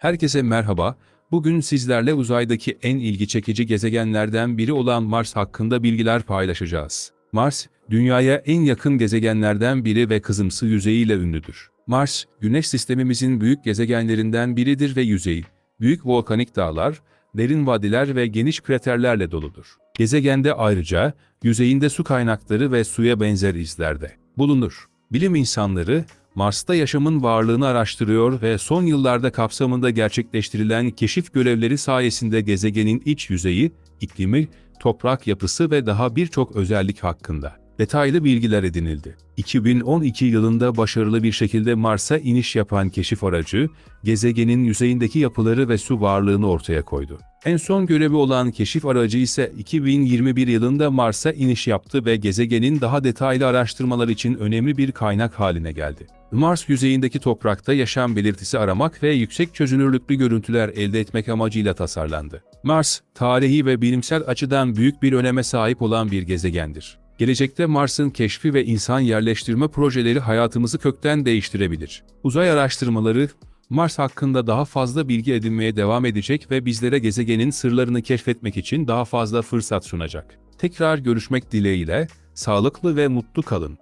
Herkese merhaba. Bugün sizlerle uzaydaki en ilgi çekici gezegenlerden biri olan Mars hakkında bilgiler paylaşacağız. Mars, Dünya'ya en yakın gezegenlerden biri ve kızımsı yüzeyiyle ünlüdür. Mars, Güneş sistemimizin büyük gezegenlerinden biridir ve yüzeyi, büyük volkanik dağlar, derin vadiler ve geniş kraterlerle doludur. Gezegende ayrıca yüzeyinde su kaynakları ve suya benzer izlerde bulunur. Bilim insanları Mars'ta yaşamın varlığını araştırıyor ve son yıllarda kapsamında gerçekleştirilen keşif görevleri sayesinde gezegenin iç yüzeyi, iklimi, toprak yapısı ve daha birçok özellik hakkında detaylı bilgiler edinildi. 2012 yılında başarılı bir şekilde Mars'a iniş yapan keşif aracı, gezegenin yüzeyindeki yapıları ve su varlığını ortaya koydu. En son görevi olan keşif aracı ise 2021 yılında Mars'a iniş yaptı ve gezegenin daha detaylı araştırmalar için önemli bir kaynak haline geldi. Mars yüzeyindeki toprakta yaşam belirtisi aramak ve yüksek çözünürlüklü görüntüler elde etmek amacıyla tasarlandı. Mars, tarihi ve bilimsel açıdan büyük bir öneme sahip olan bir gezegendir. Gelecekte Mars'ın keşfi ve insan yerleştirme projeleri hayatımızı kökten değiştirebilir. Uzay araştırmaları, Mars hakkında daha fazla bilgi edinmeye devam edecek ve bizlere gezegenin sırlarını keşfetmek için daha fazla fırsat sunacak. Tekrar görüşmek dileğiyle, sağlıklı ve mutlu kalın.